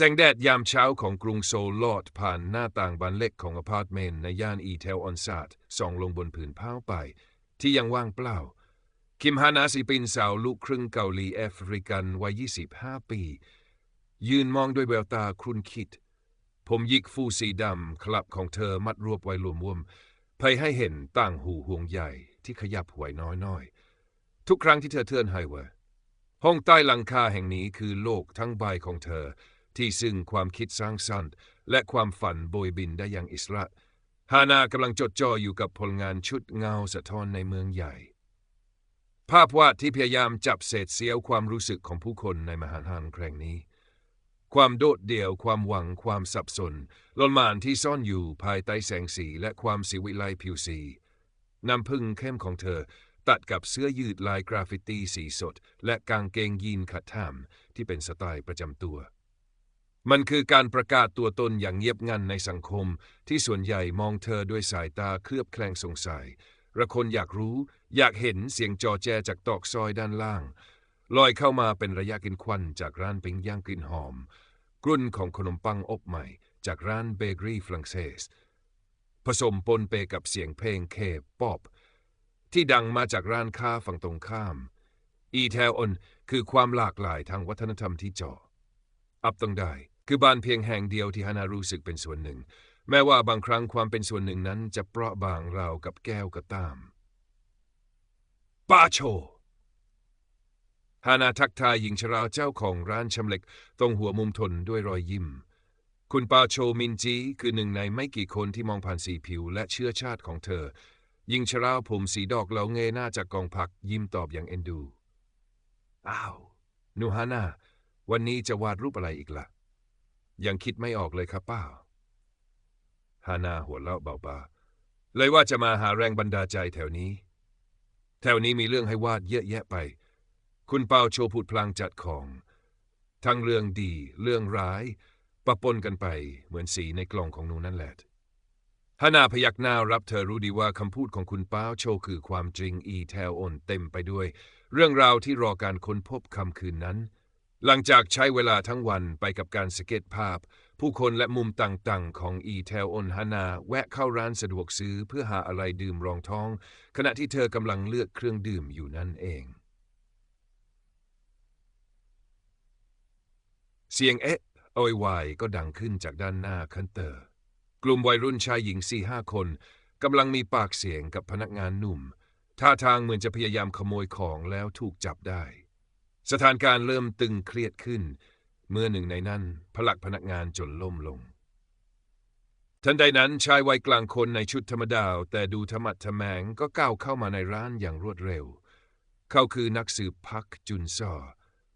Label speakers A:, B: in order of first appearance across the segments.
A: แสงแดดยามเช้าของกรุงโซลลอดผ่านหน้าต่างบานเล็กของอพาร์ตเมนต์ในย่านอีเทลออนซาดส่องลงบนผืนผ้าไป ที่ยังว่างเปล่า คิมฮานาสิปินสาวลูกครึ่งเกาหลีแอฟริกันวัย 25 ปี ยืนมองด้วยแววตาครุนคิด ผมยิกฟูสีดำคลับของเธอมัดรวบไว้รวมวมเพื่อให้เห็นต่างหูห่วงใหญ่ที่ขยับหวยน้อยๆ ทุกครั้งที่เธอเทือนไฮเวอร์ห้องใต้หลังคาแห่งนี้คือโลกทั้งใบของเธอ ที่ซึ่งความคิดสร้างสรรค์ และความฝันโบยบินได้อย่างอิสระฮานากำลังจดจ่ออยู่กับผลงานชุดเงาสะท้อนในเมืองใหญ่ ภาพวาดที่พยายามจับเศษเสี้ยวความรู้สึกของผู้คนในมหาหานแครงนี้ ความโดดเดี่ยวความหวังความสับสนลนมานที่ซ่อนอยู่ภายใต้แสงสีและความสิวิไลผิวสีน้ำพึ่งเข้มของเธอตัดกับเสื้อยืดลายกราฟฟิตี้สีสด และกางเกงยีนขัดท่ามที่เป็นสไตล์ประจำตัว มันคือการประกาศตัวตนอย่างเงียบงันในสังคม ที่ส่วนใหญ่มองเธอด้วยสายตาเคลือบแคลงสงสัยระคนอยากรู้ อยากเห็นเสียงจอแจจากตอกซอยด้านล่าง ลอยเข้ามาเป็นระยะกินควันจากร้านปิ้งย่างกลิ่นหอม กรุ่นของขนมปังอบใหม่ จากร้านเบเกอรี่ฝรั่งเศส ผสมปนเปกับเสียงเพลงเคป๊อปที่ดังมาจากร้านค้าฝั่งตรงข้าม อีแทลอนคือความหลากหลายทางวัฒนธรรมที่จาะอับตรงได้ คือบ้านเพียงแห่งเดียวที่ฮานารู้สึกเป็นส่วนหนึ่ง แม้ว่าบางครั้งความเป็นส่วนหนึ่งนั้นจะเปราะบางราวกับแก้วก็ตามปาโชฮานาทักทายหญิงชราเจ้าของร้านชำเล็กตรงหัวมุมทนด้วยรอยยิ้ม คุณปาโชมินจีคือหนึ่งในไม่กี่คนที่มองผ่านสีผิวและเชื้อชาติของเธอยิงชราผมสีดอกเหลาเงยหน้าจากกองผักยิ้มตอบอย่างเอ็นดู อ้าว นูฮานาวันนี้จะวาดรูปอะไรอีกละ่ะ ยังคิดไม่ออกเลยครับป้าฮานาหัวเราะเบาๆเลยว่าจะมาหาแรงบันดาลใจแถวนี้ แถวนี้มีเรื่องให้วาดเยอะแยะไป คุณเปาโชพูดพลางจัดของ ทั้งเรื่องดีเรื่องร้ายปะปนกันไปเหมือนสีในกล่องของหนูนั่นแหละฮานาพยักหน้ารับเธอรู้ดีว่าคำพูดของคุณป้าโชคือความจริงอีแทวอนเต็มไปด้วย เรื่องราวที่รอการค้นพบคำคืนนั้น หลังจากใช้เวลาทั้งวันไปกับการสเก็ตภาพ ผู้คนและมุมต่างๆ ของอีแทวอนฮานาแวะเข้าร้านสะดวกซื้อเพื่อหาอะไรดื่มรองท้อง ขณะที่เธอกำลังเลือกเครื่องดื่มอยู่นั่นเอง เสียงเอ๊ะโอยวายก็ดังขึ้นจากด้านหน้าคันเตอร์ กลุ่มวัยรุ่นชายหญิงสี่ห้าคนกำลังมีปากเสียงกับพนักงานหนุ่มท่าทางเหมือนจะพยายามขโมยของแล้วถูกจับได้ สถานการณ์เริ่มตึงเครียดขึ้น เมื่อหนึ่งในนั้นผลักพนักงานจนล่มลง ทันใดนั้นชายวัยกลางคนในชุดธรรมดาแต่ดูธรรมะทแมงก็ก้าวเข้ามาในร้านอย่างรวดเร็ว เขาคือนักสืบพักจุนซอ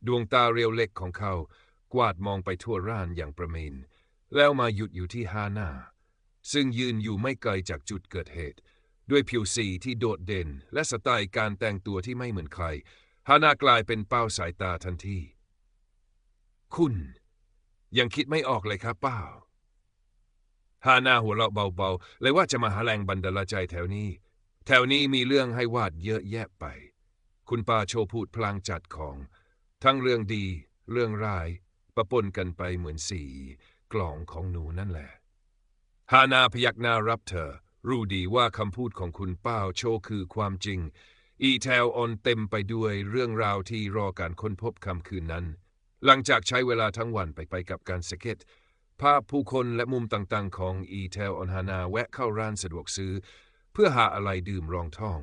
A: ดวงตาเรียวเล็กของเขา กวาดมองไปทั่วร้านอย่างประเมินแล้วมาหยุดอยู่ที่ฮาน่าซึ่งยืนอยู่ไม่ไกลจากจุดเกิดเหตุ ด้วยผิวสีที่โดดเด่น และสไตล์การแต่งตัวที่ไม่เหมือนใคร ฮานากลายเป็นเป้าสายตาทันที คุณ ยังคิดไม่ออกเลยครับเป้าฮานาหัวเราะเบาๆ เลยว่าจะมาหาแรงบันดาลใจแถวนี้ แถวนี้มีเรื่องให้วาดเยอะแยะไป คุณป้าโชพูดพลางจัดของ ทั้งเรื่องดี เรื่องร้ายประปนกันไปเหมือนสีกล่องของหนูนั่นแหละฮานาพยักหน้ารับเธอ รู้ดีว่าคำพูดของคุณป้าโชคือความจริง อีแทวออนเต็มไปด้วยเรื่องราวที่รอการค้นพบคำคืนนั้น หลังจากใช้เวลาทั้งวันไปไปกับการสเก็ต ภาพผู้คนและมุมต่างๆ ของอีแทวออนฮานาแวะเข้าร้านสะดวกซื้อ เพื่อหาอะไรดื่มรองท้อง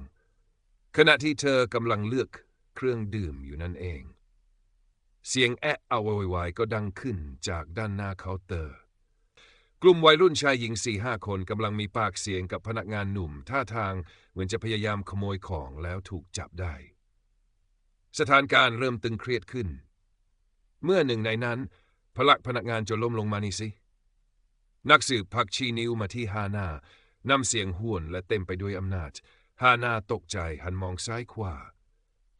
A: ขณะที่เธอกำลังเลือกเครื่องดื่มอยู่นั่นเอง เสียงแอะเอาไวๆก็ดังขึ้นจากด้านหน้าเคาน์เตอร์ กลุ่มวัยรุ่นชายหญิงสี่ห้าคนกำลังมีปากเสียงกับพนักงานหนุ่ม ท่าทางเหมือนจะพยายามขโมยของแล้วถูกจับได้ สถานการณ์เริ่มตึงเครียดขึ้น เมื่อหนึ่งในนั้น พลักพนักงานจนล้มลงมานี่สิ นักสืบพักชีนิ้วมาที่ฮานานำเสียงห้วนและเต็มไปด้วยอำนาจ ฮานาตกใจหันมองซ้ายขวา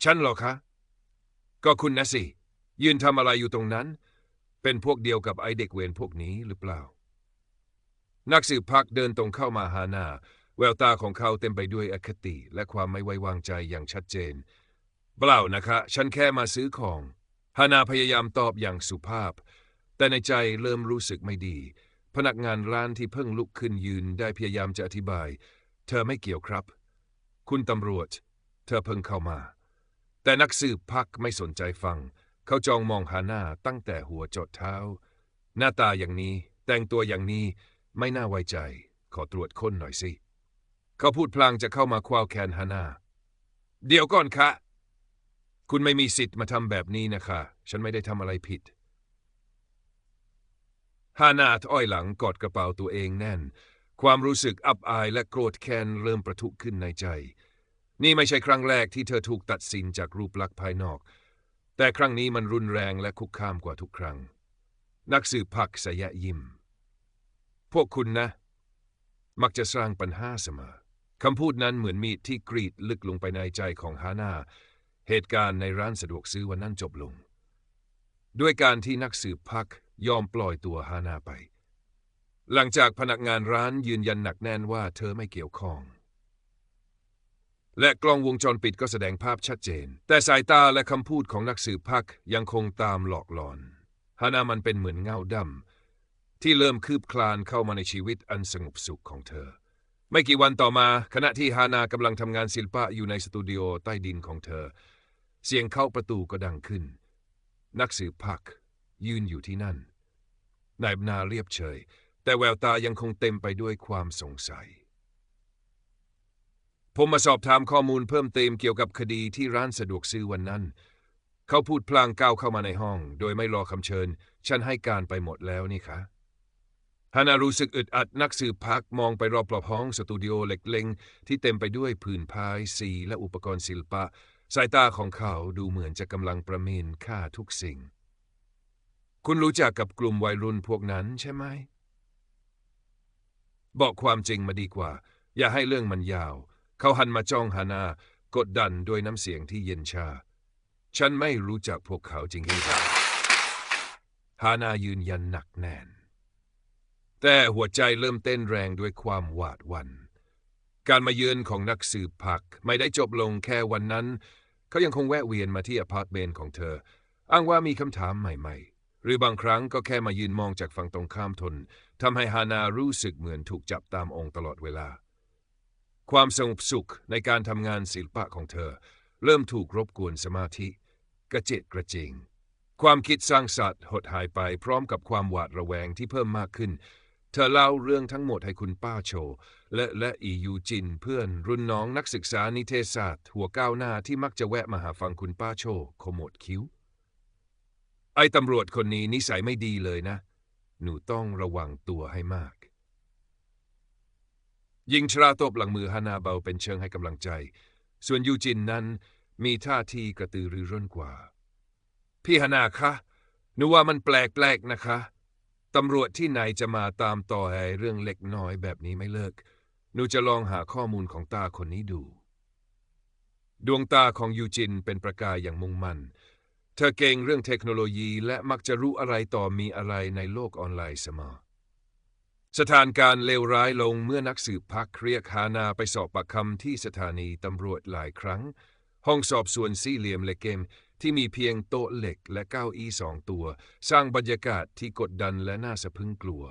A: ฉันหรอคะ ก็คุณนะสิ ยืนทำอะไรอยู่ตรงนั้น เป็นพวกเดียวกับไอเด็กเวรพวกนี้หรือเปล่า นักสืบพักเดินตรงเข้ามาหาหน้า แววตาของเขาเต็มไปด้วยอคติและความไม่ไว้วางใจอย่างชัดเจน เปล่านะคะ ฉันแค่มาซื้อของฮานาพยายามตอบอย่างสุภาพ แต่ในใจเริ่มรู้สึกไม่ดี พนักงานร้านที่เพิ่งลุกขึ้นยืนได้พยายามจะอธิบาย เธอไม่เกี่ยวครับ คุณตำรวจ เธอเพิ่งเข้ามา แต่นักสืบพักไม่สนใจฟัง เขาจองมองหานาตั้งแต่หัวจดเท้า หน้าตาอย่างนี้ แต่งตัวอย่างนี้ ไม่น่าไว้ใจ ขอตรวจค้นหน่อยสิ เขาพูดพลางจะเข้ามาคว้าแขนฮาน่าเดี๋ยวก่อนคะ คุณไม่มีสิทธิ์มาทำแบบนี้นะคะ ฉันไม่ได้ทำอะไรผิดฮานาอ้อยหลังกอดกระเป๋าตัวเองแน่น ความรู้สึกอับอายและโกรธแค้นเริ่มประทุขึ้นในใจ นี่ไม่ใช่ครั้งแรกที่เธอถูกตัดสินจากรูปลักษณ์ภายนอก แต่ครั้งนี้มันรุนแรงและคุกคามกว่าทุกครั้ง นักสืบพักสยะยิ้ม พวกคุณนะ มักจะสร้างปัญหาเสมอคำพูดนั้นเหมือนมีดที่กรีดลึกลงไปในใจของฮานาเหตุการณ์ในร้านสะดวกซื้อวันนั้นจบลง ด้วยการที่นักสืบพักยอมปล่อยตัวฮานาไป หลังจากพนักงานร้านยืนยันหนักแน่นว่าเธอไม่เกี่ยวข้อง และกล้องวงจรปิดก็แสดงภาพชัดเจน แต่สายตาและคำพูดของนักสืบพักยังคงตามหลอกหลอนฮานามันเป็นเหมือนเงาดำ ที่เริ่มคืบคลานเข้ามาในชีวิตอันสงบสุขของเธอ ไม่กี่วันต่อมาขณะที่ฮานากำลังทำงานศิลปะอยู่ในสตูดิโอใต้ดินของเธอ เสียงเข้าประตูก็ดังขึ้น นักสืบพักยืนอยู่ที่นั่น นายบนาเรียบเฉย แต่แววตายังคงเต็มไปด้วยความสงสัย ผมมาสอบถามข้อมูลเพิ่มเติมเกี่ยวกับคดีที่ร้านสะดวกซื้อวันนั้น เขาพูดพลางก้าวเข้ามาในห้อง โดยไม่รอคำเชิญ ฉันให้การไปหมดแล้วนี่คะ ฮานารู้สึกอึดอัดนักสืบพักมองไปรอบๆห้องสตูดิโอเล็กเล็งที่เต็มไปด้วยผืนพายสีและอุปกรณ์ศิลปะ สายตาของเขาดูเหมือนจะกำลังประเมินค่าทุกสิ่ง คุณรู้จักกับกลุ่มวัยรุ่นพวกนั้นใช่ไหม บอกความจริงมาดีกว่า อย่าให้เรื่องมันยาว เขาหันมาจ้องฮานากดดันด้วยน้ำเสียงที่เย็นชา ฉันไม่รู้จักพวกเขาจริงๆฮานายืนยันหนักแน่น แต่หัวใจเริ่มเต้นแรงด้วยความหวาดหวัน่น การมาเยือนของนักสืบผักไม่ได้จบลงแค่วันนั้น เขายังคงแวะเวียนมาที่อพาร์ตเมนต์ของเธอ อ้างว่ามีคำถามใหม่ๆ หรือบางครั้งก็แค่มายืนมองจากฝั่งตรงข้ามทนทำให้ฮานารู้สึกเหมือนถูกจับตามองตลอดเวลา ความสงบสุขในการทำงานศิลปะของเธอ เริ่มถูกรบกวนสมาธิ กระเจิดกระจิง ความคิดสร้างสรรค์หดหายไปพร้อมกับความหวาดระแวงที่เพิ่มมากขึ้น เธอเล่าเรื่องทั้งหมดให้คุณป้าโชและและอียูจินเพื่อนรุ่นน้องนักศึกษานิเทศศาสตร์ หัวก้าวหน้าที่มักจะแวะมาหาฟังคุณป้าโชขมวดคิ้ว ไอ้ตำรวจคนนี้นิสัยไม่ดีเลยนะ หนูต้องระวังตัวให้มากยิงชราตบหลังมือฮานาเบาเป็นเชิงให้กำลังใจ ส่วนยูจินนั้นมีท่าทีกระตือรือร้นกว่า พี่ฮานาคะหนูว่ามันแปลกๆนะคะ ตำรวจที่ไหนจะมาตามต่อให้เรื่องเล็กน้อยแบบนี้ไม่เลิก หนูจะลองหาข้อมูลของตาคนนี้ดู ดวงตาของยูจินเป็นประกายอย่างมุ่งมั่น เธอเก่งเรื่องเทคโนโลยีและมักจะรู้อะไรต่อมีอะไรในโลกออนไลน์เสมอ สถานการณ์เลวร้ายลงเมื่อนักสืบพักเรียกฮานาไปสอบปากคำที่สถานีตำรวจหลายครั้ง ห้องสอบสวนสี่เหลี่ยมเล็กเกม ที่มีเพียงโต๊ะเหล็กและเก้าอี้สองตัว สร้างบรรยากาศที่กดดันและน่าสะพึงกลัว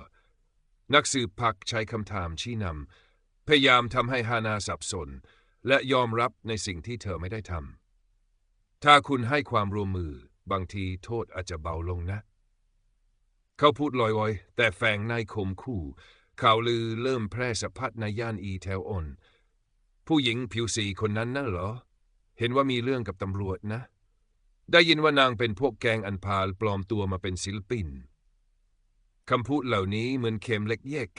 A: นักสืบพักใช้คำถามชี้นำพยายามทำให้ฮานาสับสน และยอมรับในสิ่งที่เธอไม่ได้ทำถ้าคุณให้ความร่วมมือ บางทีโทษอาจจะเบาลงนะ เขาพูดลอยๆ แต่แฝงในคมคู่ข่าวลือเริ่มแพร่สะพัดในย่านอีแถวออน ผู้หญิงผิวสีคนนั้นน่ะเหรอ เห็นว่ามีเรื่องกับตำรวจนะ ได้ยินว่านางเป็นพวกแกงอันพาลปลอมตัวมาเป็นศิลปินคำพูดเหล่านี้เหมือนเข็มเล็กเยก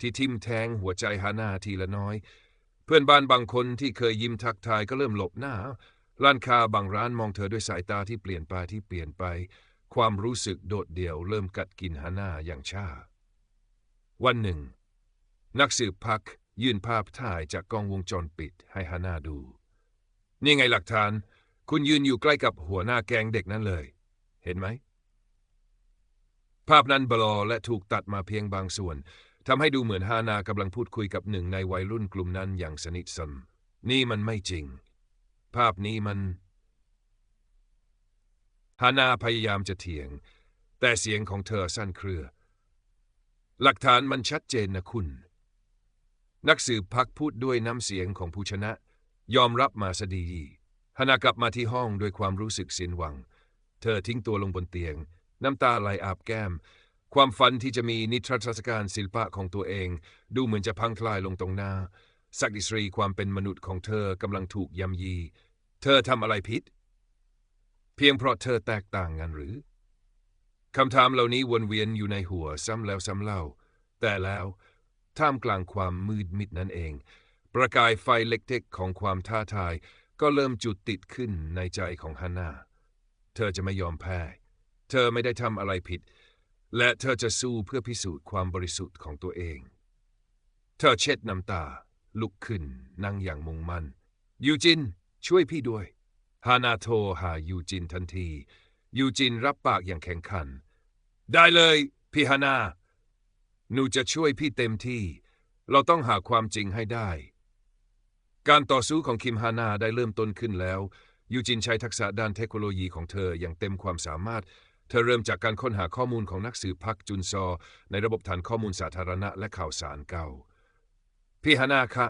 A: ที่ทิ่มแทงหัวใจฮานาทีละน้อย เพื่อนบ้านบางคนที่เคยยิ้มทักทายก็เริ่มหลบหน้า ร้านค้าบางร้านมองเธอด้วยสายตาที่เปลี่ยนไปที่เปลี่ยนไป ความรู้สึกโดดเดี่ยวเริ่มกัดกินฮานาอย่างช้าวันหนึ่ง นักสืบพักยื่นภาพถ่ายจากกล้องวงจรปิดให้ฮานาดู นี่ไงหลักฐาน คุณยืนอยู่ใกล้กับหัวหน้าแกงเด็กนั้นเลย เห็นไหม ภาพนั้นบลอและถูกตัดมาเพียงบางส่วนทำให้ดูเหมือนฮานากำลังพูดคุยกับหนึ่งในวัยรุ่นกลุ่มนั้นอย่างสนิทสนมนี่มันไม่จริง ภาพนี้มันฮานาพยายามจะเถียง แต่เสียงของเธอสั้นเครือ หลักฐานมันชัดเจนนะคุณ นักสืบพักพูดด้วยน้ำเสียงของผู้ชนะ ยอมรับมาสดี ฮานากลับมาที่ห้องด้วยความรู้สึกสิ้นหวัง เธอทิ้งตัวลงบนเตียง น้ำตาไหลอาบแก้ม ความฝันที่จะมีนิทรรศการศิลปะของตัวเอง ดูเหมือนจะพังทลายลงตรงหน้า ศักดิศรีความเป็นมนุษย์ของเธอกำลังถูกยำยี เธอทำอะไรผิด เพียงเพราะเธอแตกต่างกันหรือคำถามเหล่านี้วนเวียนอยู่ในหัวซ้ำแล้วซ้ำเล่า แต่แล้ว ท่ามกลางความมืดมิดนั่นเอง ประกายไฟเล็กๆของความท้าทาย ก็เริ่มจุดติดขึ้นในใจของฮานา เธอจะไม่ยอมแพ้ เธอไม่ได้ทำอะไรผิด และเธอจะสู้เพื่อพิสูจน์ความบริสุทธิ์ของตัวเอง เธอเช็ดน้ำตา ลุกขึ้น นั่งอย่างมุ่งมั่น ยูจิน ช่วยพี่ด้วย ฮานาโทรหายูจินทันที ยูจินรับปากอย่างแข็งขัน ได้เลยพี่ฮานา หนูจะช่วยพี่เต็มที่ เราต้องหาความจริงให้ได้ การต่อสู้ของคิมฮานาได้เริ่มต้นขึ้นแล้ว ยูจินใช้ทักษะด้านเทคโนโลยีของเธออย่างเต็มความสามารถ เธอเริ่มจากการค้นหาข้อมูลของนักสืบพักจุนซอ ในระบบฐานข้อมูลสาธารณะและข่าวสารเก่า พี่ฮานาคะ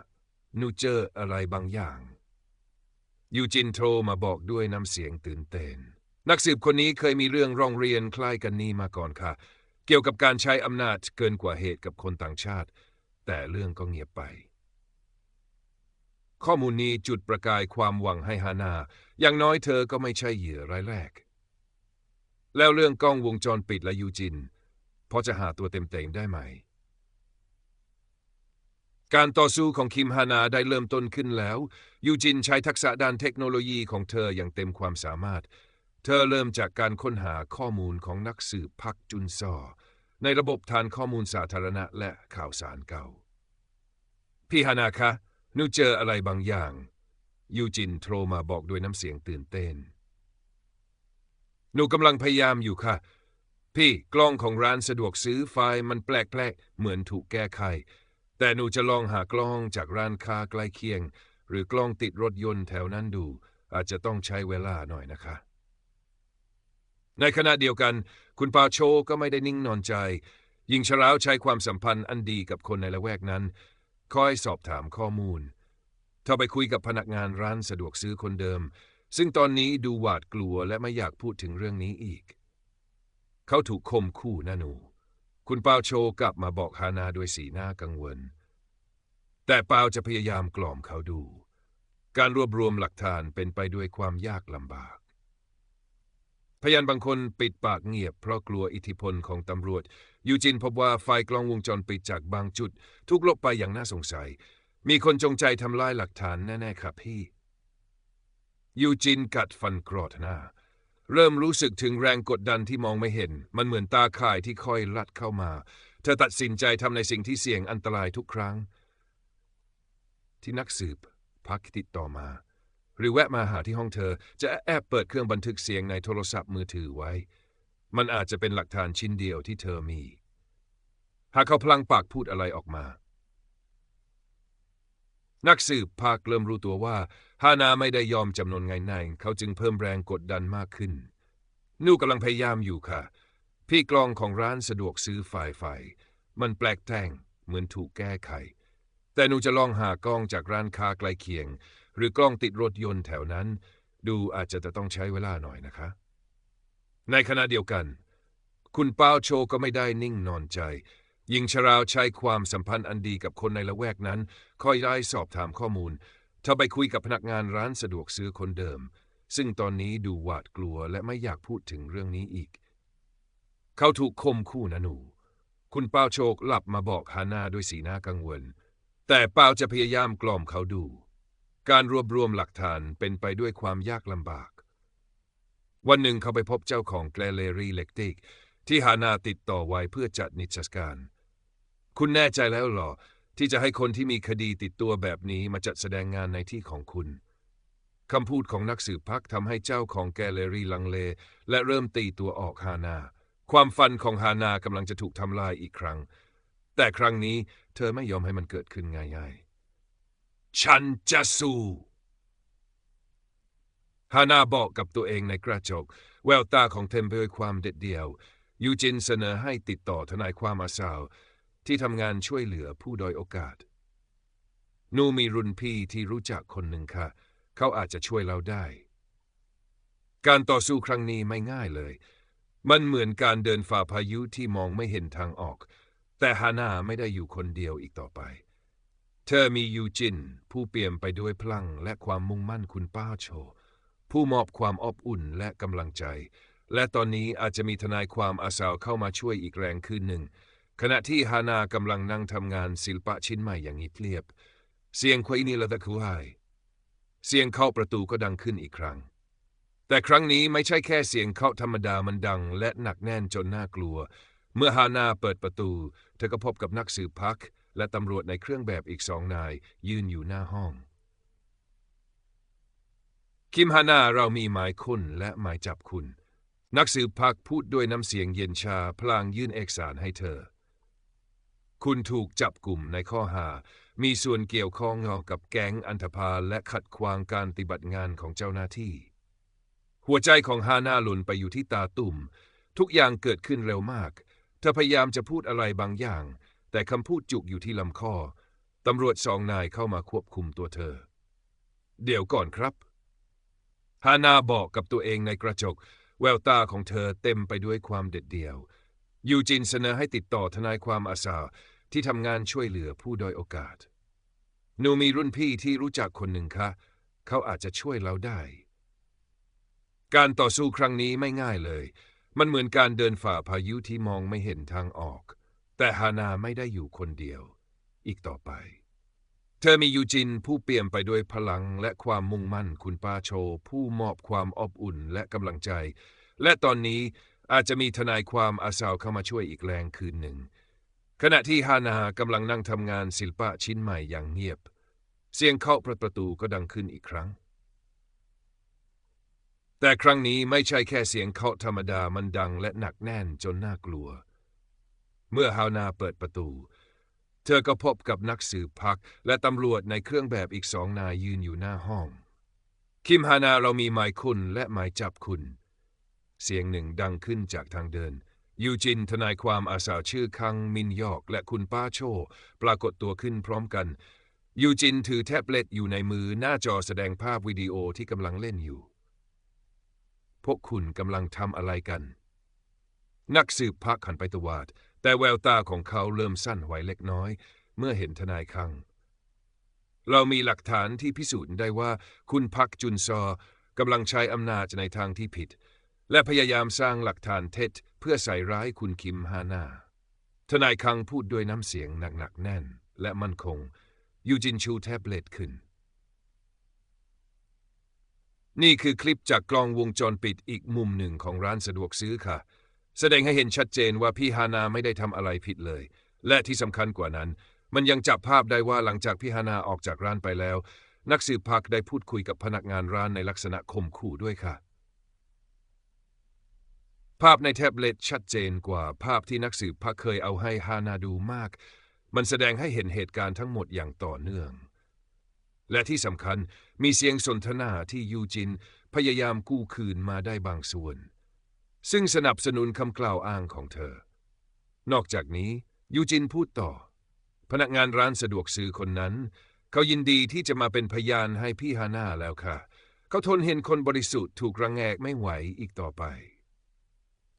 A: หนูเจออะไรบางอย่าง ยูจินโทรมาบอกด้วยน้ำเสียงตื่นเต้นนักสืบคนนี้เคยมีเรื่องร้องเรียนคล้ายกันนี้มาก่อนค่ะ เกี่ยวกับการใช้อำนาจเกินกว่าเหตุกับคนต่างชาติ แต่เรื่องก็เงียบไป ข้อมูลนี้จุดประกายความหวังให้ฮานา อย่างน้อยเธอก็ไม่ใช่เหยื่อรายแรก แล้วเรื่องกล้องวงจรปิดและยูจิน พอจะหาตัวเต็มๆได้ไหม การต่อสู้ของคิมฮานาได้เริ่มต้นขึ้นแล้ว ยูจินใช้ทักษะด้านเทคโนโลยีของเธออย่างเต็มความสามารถ เธอเริ่มจากการค้นหาข้อมูลของนักสืบพักจุนซอ ในระบบฐานข้อมูลสาธารณะและข่าวสารเก่า พี่ฮานาคะ นูเจออะไรบางอย่าง ยูจินโทรมาบอกด้วยน้ำเสียงตื่นเต้น หนูกำลังพยายามอยู่ค่ะ พี่กล้องของร้านสะดวกซื้อไฟมันแปลกๆ เหมือนถูกแก้ไข แต่หนูจะลองหากล้องจากร้านค้าใกล้เคียง หรือกล้องติดรถยนต์แถวนั้นดู อาจจะต้องใช้เวลาหน่อยนะคะ ในขณะเดียวกัน คุณปาโชก็ไม่ได้นิ่งนอนใจ ยิงฉลาวใช้ความสัมพันธ์อันดีกับคนในละแวกนั้น คอยสอบถามข้อมูล เธอไปคุยกับพนักงานร้านสะดวกซื้อคนเดิม ซึ่งตอนนี้ดูหวาดกลัวและไม่อยากพูดถึงเรื่องนี้อีก เขาถูกคมคู่นะหนู คุณเปาโชกลับมาบอกฮานาด้วยสีหน้ากังวล แต่เปาจะพยายามกล่อมเขาดู การรวบรวมหลักฐานเป็นไปด้วยความยากลำบาก พยานบางคนปิดปากเงียบเพราะกลัวอิทธิพลของตำรวจ ยูจินพบว่าไฟกล้องวงจรปิดจากบางจุด ถูกลบไปอย่างน่าสงสัย มีคนจงใจทำลายหลักฐานแน่ ๆ ครับพี่ ยูจินกัดฟันกรอดหน้า เริ่มรู้สึกถึงแรงกดดันที่มองไม่เห็น มันเหมือนตาข่ายที่ค่อยลัดเข้ามา เธอตัดสินใจทำในสิ่งที่เสี่ยงอันตรายทุกครั้ง ที่นักสืบพักติดต่อมา หรือแวะมาหาที่ห้องเธอ จะแอบเปิดเครื่องบันทึกเสียงในโทรศัพท์มือถือไว้ มันอาจจะเป็นหลักฐานชิ้นเดียวที่เธอมี หากเขาพลังปากพูดอะไรออกมา นักสืบภาคเริ่มรู้ตัวว่าฮานาไม่ได้ยอมจำนนง่ายๆเขาจึงเพิ่มแรงกดดันมากขึ้น นูกำลังพยายามอยู่ค่ะ พี่กลองของร้านสะดวกซื้อไฟไฟ มันแปลกแท่งเหมือนถูกแก้ไข แต่หนูจะลองหากล้องจากร้านค้าใกล้เคียง หรือกล้องติดรถยนต์แถวนั้น ดูอาจจะต้องใช้เวลาหน่อยนะคะ ในขณะเดียวกัน คุณเปาโชก็ไม่ได้นิ่งนอนใจยิงชราวใช้ความสัมพันธ์อันดีกับคนในละแวกนั้น คอยได้สอบถามข้อมูลเธอไปคุยกับพนักงานร้านสะดวกซื้อคนเดิม ซึ่งตอนนี้ดูหวาดกลัวและไม่อยากพูดถึงเรื่องนี้อีก เขาถูกคมคู่นะหนู คุณเปาโชกหลับมาบอกฮานาด้วยสีหน้ากังวล แต่เปาจะพยายามกล่อมเขาดู การรวบรวมหลักฐานเป็นไปด้วยความยากลำบาก วันหนึ่งเขาไปพบเจ้าของแกลเลอรี่เล็กติก ที่ฮานาติดต่อไว้เพื่อจัดนิทรรศการ คุณแน่ใจแล้วหรอ ที่จะให้คนที่มีคดีติดตัวแบบนี้มาจัดแสดงงานในที่ของคุณคำพูดของนักสืบพักทำให้เจ้าของแกลเลอรี่ลังเล และเริ่มตีตัวออกฮานา ความฝันของฮานากำลังจะถูกทำลายอีกครั้ง แต่ครั้งนี้เธอไม่ยอมให้มันเกิดขึ้นง่ายๆ ฉันจะสู้ฮานาบอกกับตัวเองในกระจก แววตาของเทมไปยความเด็ดเดี่ยว ยูจินเสนอให้ติดต่อทนายความอาสาว ที่ทำงานช่วยเหลือผู้ด้อยโอกาส นูมีรุ่นพี่ที่รู้จักคนหนึ่งค่ะ เขาอาจจะช่วยเราได้ การต่อสู้ครั้งนี้ไม่ง่ายเลย มันเหมือนการเดินฝ่าพายุที่มองไม่เห็นทางออก แต่ฮาน่าไม่ได้อยู่คนเดียวอีกต่อไป เธอมียูจิน ผู้เปี่ยมไปด้วยพลังและความมุ่งมั่นคุณป้าโช ผู้มอบความอบอุ่นและกำลังใจ และตอนนี้อาจจะมีทนายความอาสาวเข้ามาช่วยอีกแรงคืนหนึ่ง ขณะที่ฮานากำลังนั่งทำงานศิลปะชิ้นใหม่อย่างเงียบเสียงควายนี่ละตะคุไฮเสียงเข้าประตูก็ดังขึ้นอีกครั้ง แต่ครั้งนี้ไม่ใช่แค่เสียงเคาธรรมดามันดัง และหนักแน่นจนน่ากลัว เมื่อฮานาเปิดประตู เธอก็พบกับนักสืบพัก และตำรวจในเครื่องแบบอีกสองนาย ยืนอยู่หน้าห้อง คิมฮานาเรามีหมายคุณและหมายจับคุณ นักสืบพักพูดด้วยน้ำเสียงเย็นชาพลางยื่นเอกสารให้เธอ คุณถูกจับกลุ่มในข้อหา มีส่วนเกี่ยวข้องกับแก๊งอันธพาลและขัดขวางการปฏิบัติงานของเจ้าหน้าที่ หัวใจของฮาน่าหล่นไปอยู่ที่ตาตุ่ม ทุกอย่างเกิดขึ้นเร็วมาก เธอพยายามจะพูดอะไรบางอย่าง แต่คำพูดจุกอยู่ที่ลำคอ ตำรวจสองนายเข้ามาควบคุมตัวเธอ เดี๋ยวก่อนครับ ฮานาบอกกับตัวเองในกระจก แววตาของเธอเต็มไปด้วยความเด็ดเดี่ยว ยูจินเสนอให้ติดต่อทนายความอาสาที่ทำงานช่วยเหลือผู้ด้อยโอกาส หนูมีรุ่นพี่ที่รู้จักคนหนึ่งคะ เขาอาจจะช่วยเราได้ การต่อสู้ครั้งนี้ไม่ง่ายเลย มันเหมือนการเดินฝ่าพายุที่มองไม่เห็นทางออก แต่ฮานาไม่ได้อยู่คนเดียว อีกต่อไป เธอมียูจินผู้เปี่ยมไปด้วยพลังและความมุ่งมั่นคุณป้าโช ผู้มอบความอบอุ่นและกำลังใจ และตอนนี้อาจจะมีทนายความอาสาวเข้ามาช่วยอีกแรงคืนหนึ่ง ขณะที่ฮานากำลังนั่งทำงานศิลปะชิ้นใหม่อย่างเงียบ เสียงเคาะประตูก็ดังขึ้นอีกครั้ง แต่ครั้งนี้ไม่ใช่แค่เสียงเคาะธรรมดามันดังและหนักแน่นจนน่ากลัว เมื่อฮาวนาเปิดประตู เธอก็พบกับนักสืบพัก และตำรวจในเครื่องแบบอีกสองนายยืนอยู่หน้าห้อง คิมฮานาเรามีหมายคุณและหมายจับคุณ เสียงหนึ่งดังขึ้นจากทางเดิน ยูจินทนายความอาสาชื่อคังมินยอกและคุณป้าโช ปรากฏตัวขึ้นพร้อมกัน ยูจินถือแท็บเล็ตอยู่ในมือหน้าจอแสดงภาพวิดีโอที่กำลังเล่นอยู่ พวกคุณกำลังทำอะไรกัน นักสืบพักหันไปตวาด แต่แววตาของเขาเริ่มสั้นไหวเล็กน้อย เมื่อเห็นทนายคัง เรามีหลักฐานที่พิสูจน์ได้ว่าคุณพักจุนซอกำลังใช้อำนาจในทางที่ผิด และพยายามสร้างหลักฐานเท็จ เพื่อใส่ร้ายคุณคิมฮานาทนายคังพูดด้วยน้ำเสียงหนักๆแน่น และมั่นคง ยูจินชูแท็บเล็ตขึ้น นี่คือคลิปจากกล้องวงจรปิดอีกมุมหนึ่งของร้านสะดวกซื้อค่ะ แสดงให้เห็นชัดเจนว่าพี่ฮานาไม่ได้ทำอะไรผิดเลย และที่สำคัญกว่านั้น มันยังจับภาพได้ว่าหลังจากพี่ฮานาออกจากร้านไปแล้ว นักสืบพักได้พูดคุยกับพนักงานร้านในลักษณะข่มขู่ด้วยค่ะ ภาพในแท็บเล็ตชัดเจนกว่าภาพที่นักสืบพักเคยเอาให้ฮานาดูมาก มันแสดงให้เห็นเหตุการณ์ทั้งหมดอย่างต่อเนื่อง และที่สำคัญมีเสียงสนทนาที่ยูจินพยายามกู้คืนมาได้บางส่วน ซึ่งสนับสนุนคำกล่าวอ้างของเธอ นอกจากนี้ยูจินพูดต่อ พนักงานร้านสะดวกซื้อคนนั้น เขายินดีที่จะมาเป็นพยานให้พี่ฮาน่าแล้วค่ะ เขาทนเห็นคนบริสุทธิ์ถูกรังแงกไม่ไหวอีกต่อไป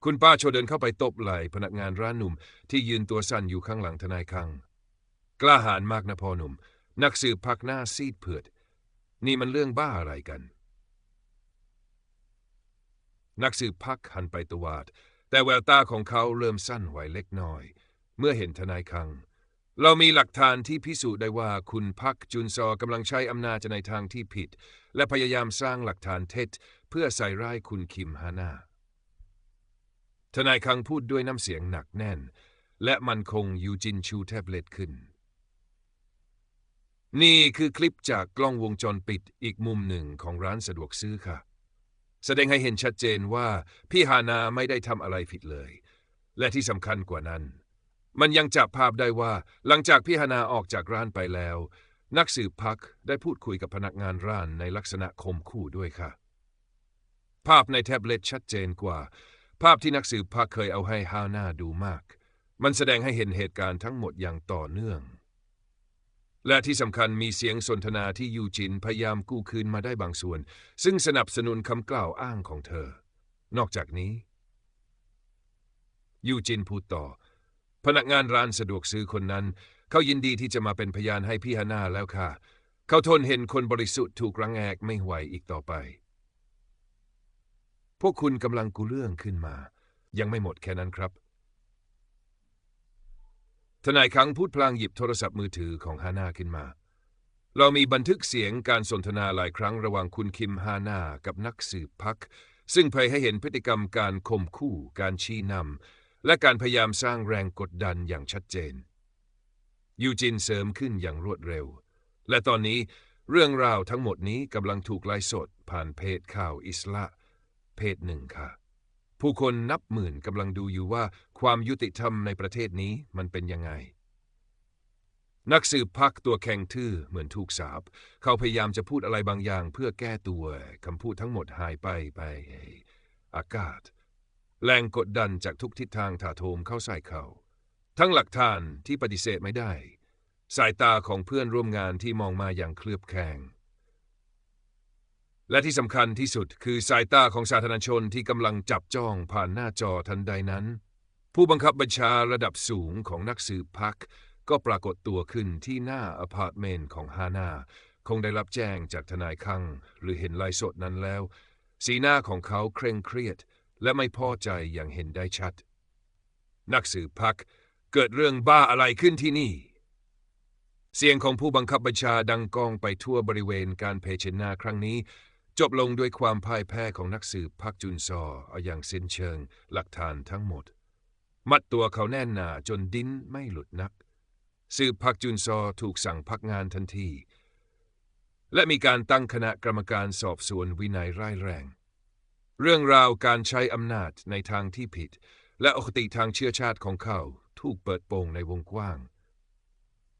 A: คุณป้าโชเดินเข้าไปตบไหล่พนักงานร้านหนุ่มที่ยืนตัวสั่นอยู่ข้างหลังทนายคัง กล้าหาญมากนะพ่อหนุ่ม นักสืบพักหน้าซีดเผือด นี่มันเรื่องบ้าอะไรกัน นักสืบพักหันไปตวาด แต่แววตาของเขาเริ่มสั้นไหวเล็กน้อย เมื่อเห็นทนายคัง เรามีหลักฐานที่พิสูจน์ได้ว่าคุณพักจุนซอกำลังใช้อำนาจในทางที่ผิด และพยายามสร้างหลักฐานเท็จ เพื่อใส่ร้ายคุณคิมฮานาทนายคังพูดด้วยน้ำเสียงหนักแน่น และมันคงยูจินชูแท็บเล็ตขึ้น นี่คือคลิปจากกล้องวงจรปิดอีกมุมหนึ่งของร้านสะดวกซื้อค่ะ แสดงให้เห็นชัดเจนว่าพี่ฮานาไม่ได้ทำอะไรผิดเลย และที่สำคัญกว่านั้น มันยังจับภาพได้ว่าหลังจากพี่ฮานาออกจากร้านไปแล้ว นักสืบพักได้พูดคุยกับพนักงานร้านในลักษณะข่มขู่ด้วยค่ะ ภาพในแท็บเล็ตชัดเจนกว่า ภาพที่นักสืบภาคเคยเอาให้ฮาน่าดูมาก มันแสดงให้เห็นเหตุการณ์ทั้งหมดอย่างต่อเนื่อง และที่สำคัญมีเสียงสนทนาที่ยูจินพยายามกู้คืนมาได้บางส่วน ซึ่งสนับสนุนคำกล่าวอ้างของเธอ นอกจากนี้ ยูจินพูดต่อ พนักงานร้านสะดวกซื้อคนนั้น เขายินดีที่จะมาเป็นพยานให้พี่ฮาน่าแล้วค่ะ เขาทนเห็นคนบริสุทธิ์ถูกรังแอกไม่ไหวอีกต่อไป พวกคุณกำลังกูเรื่องขึ้นมา ยังไม่หมดแค่นั้นครับ ทนายคังพูดพลางหยิบโทรศัพท์มือถือของฮาน่าขึ้นมา เรามีบันทึกเสียงการสนทนาหลายครั้งระหว่างคุณคิมฮาน่ากับนักสืบพัก ซึ่งเผยให้เห็นพฤติกรรมการข่มขู่ การชี้นำ และการพยายามสร้างแรงกดดันอย่างชัดเจน ยูจินเสริมขึ้นอย่างรวดเร็ว และตอนนี้เรื่องราวทั้งหมดนี้กำลังถูกไลฟ์สดผ่านเพจข่าวอิสละเพจหนึ่งค่ะ ผู้คนนับหมื่นกำลังดูอยู่ว่าความยุติธรรมในประเทศนี้มันเป็นยังไง นักสืบพักตัวแข็งทื่อเหมือนถูกสาบ เขาพยายามจะพูดอะไรบางอย่างเพื่อแก้ตัวคำพูดทั้งหมดหายไปไป อากาศ แรงกดดันจากทุกทิศทางถาโถมเข้าใส่เขา ทั้งหลักฐานที่ปฏิเสธไม่ได้ สายตาของเพื่อนร่วมงานที่มองมาอย่างเคลือบแคลง และที่สำคัญที่สุดคือสายตาของสาธารณชนที่กำลังจับจ้องผ่านหน้าจอทันใดนั้น ผู้บังคับบัญชาระดับสูงของนักสืบพัก ก็ปรากฏตัวขึ้นที่หน้าอพาร์ตเมนต์ของฮาน่าคงได้รับแจ้งจากทนายคังหรือเห็นลฟ์สดนั้นแล้ว สีหน้าของเขาเคร่งเครียด และไม่พอใจอย่างเห็นได้ชัด นักสืบพักเกิดเรื่องบ้าอะไรขึ้นที่นี่ เสียงของผู้บังคับบัญชาดังก้องไปทั่วบริเวณการเผชิญหน้าครั้งนี้ จบลงด้วยความพ่ายแพ้ของนักสืบพักจุนซอเอาอย่างสิ้นเชิงหลักฐานทั้งหมด มัดตัวเขาแน่นหนาจนดิ้นไม่หลุดนัก สืบพักจุนซอถูกสั่งพักงานทันที และมีการตั้งคณะกรรมการสอบสวนวินัยร้ายแรง เรื่องราวการใช้อำนาจในทางที่ผิด และอคติทางเชื้อชาติของเขาถูกเปิดโปงในวงกว้าง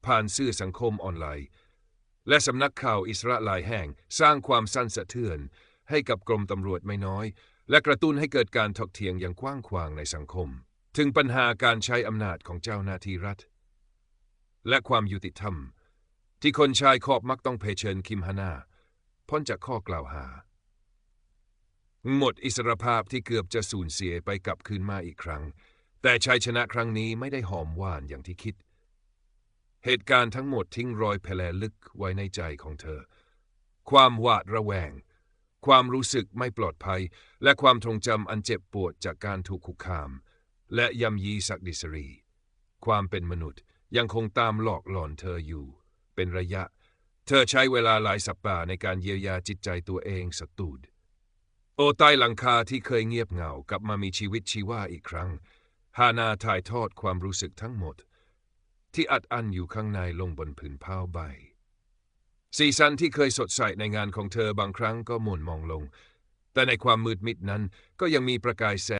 A: ผ่านสื่อสังคมออนไลน์ และสำนักข่าวอิสระหลายแห่ง สร้างความสั่นสะเทือน ให้กับกรมตำรวจไม่น้อย และกระตุ้นให้เกิดการถกเถียงอย่างกว้างขวางในสังคม ถึงปัญหาการใช้อำนาจของเจ้าหน้าที่รัฐ และความยุติธรรม ที่คนชายขอบมักต้องเผชิญคิมฮานาพ้นจากข้อกล่าวหา หมดอิสรภาพที่เกือบจะสูญเสียไปกลับคืนมาอีกครั้ง แต่ชัยชนะครั้งนี้ไม่ได้หอมหวานอย่างที่คิด เหตุการณ์ทั้งหมดทิ้งรอยแผลลึกไว้ในใจของเธอ ความหวาดระแวง ความรู้สึกไม่ปลอดภัย และความทรงจำอันเจ็บปวดจากการถูกคุกคาม และยำยีศักดิสรี ความเป็นมนุษย์ยังคงตามหลอกหลอนเธออยู่ เป็นระยะ เธอใช้เวลาหลายสัปดาห์ในการเยียวยาจิตใจตัวเองสตูด โอใต้หลังคาที่เคยเงียบเหงากลับมามีชีวิตชีวาอีกครั้ง ฮานาถ่ายทอดความรู้สึกทั้งหมด ที่อัดอั้นอยู่ข้างในลงบนผืนผ้าใบ สีสันที่เคยสดใสในงานของเธอบางครั้งก็หม่นมองลง แต่ในความมืดมิดนั้นก็ยังมีประกายแสง